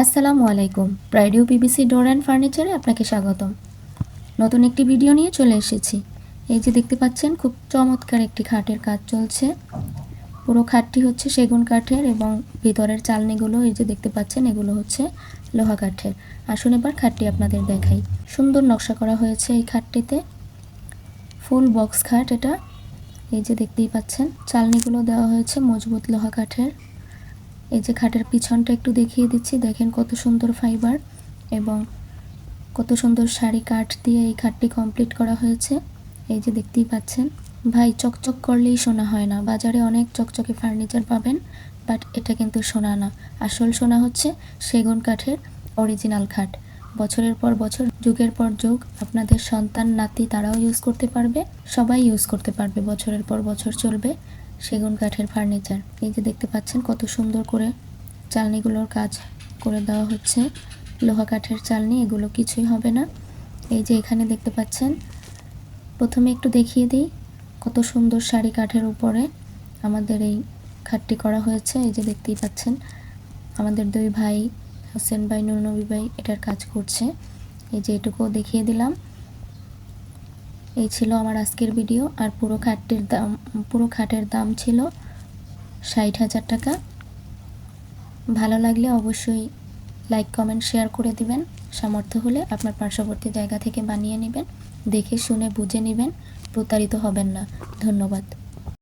আসসালামু আলাইকুম। প্রাইডিও PVC door and ফার্নিচারে আপনাকে স্বাগতম। নতুন একটি ভিডিও নিয়ে চলে এসেছি। এই যে দেখতে পাচ্ছেন, খুব চমৎকার একটি খাটের কাজ চলছে। পুরো খাটটি হচ্ছে সেগুন কাঠের এবং ভিতরের চালনিগুলো এই যে দেখতে পাচ্ছেন, এগুলো হচ্ছে লোহা কাঠের। আসুন এবার খাটটি আপনাদের দেখাই। সুন্দর নকশা করা হয়েছে এই খাটটিতে। ফুল বক্স খাট এটা। এই যে দেখতেই পাচ্ছেন, চালনিগুলো দেওয়া হয়েছে মজবুত লোহা কাঠের। এই যে খাটের পিছনটা একটু দেখিয়ে দিচ্ছি, দেখেন কত সুন্দর ফাইবার এবং কত সুন্দর শাড়ি কাঠ দিয়ে এই খাটটি কমপ্লিট করা হয়েছে। এই যে দেখতেই পাচ্ছেন, ভাই চকচক করলেই সোনা হয় না। বাজারে অনেক চকচকে ফার্নিচার পাবেন বাট এটা কিন্তু সোনা না। আসল সোনা হচ্ছে সেগুন কাঠের অরিজিনাল খাট। বছরের পর বছর, যুগের পর যুগ, আপনাদের সন্তান, নাতি তারাও ইউজ করতে পারবে, সবাই ইউজ করতে পারবে। বছরের পর বছর চলবে সেগুন কাঠের ফার্নিচার। এই যে দেখতে পাচ্ছেন কত সুন্দর করে চালনিগুলোর কাজ করে দেওয়া হচ্ছে। লোহা কাঠের চালনি, এগুলো কিছুই হবে না। এই যে এখানে দেখতে পাচ্ছেন, প্রথমে একটু দেখিয়ে দিই কত সুন্দর শাড়ি কাঠের উপরে আমাদের এই খাটটি করা হয়েছে। এই যে দেখতেই পাচ্ছেন, আমাদের দুই ভাই, হোসেন ভাই, নুরনবী ভাই এটার কাজ করছে। এই যে এটুকুও দেখিয়ে দিলাম। এই ছিল আমার আজকের ভিডিও আর পুরো খাটটির দাম, পুরো খাটের দাম ছিল ষাট হাজার টাকা। ভালো লাগলে অবশ্যই লাইক কমেন্ট শেয়ার করে দিবেন। সামর্থ্য হলে আপনার পার্শ্ববর্তী জায়গা থেকে বানিয়ে নেবেন। দেখে শুনে বুঝে নেবেন। প্রতারিত হবেন না। ধন্যবাদ।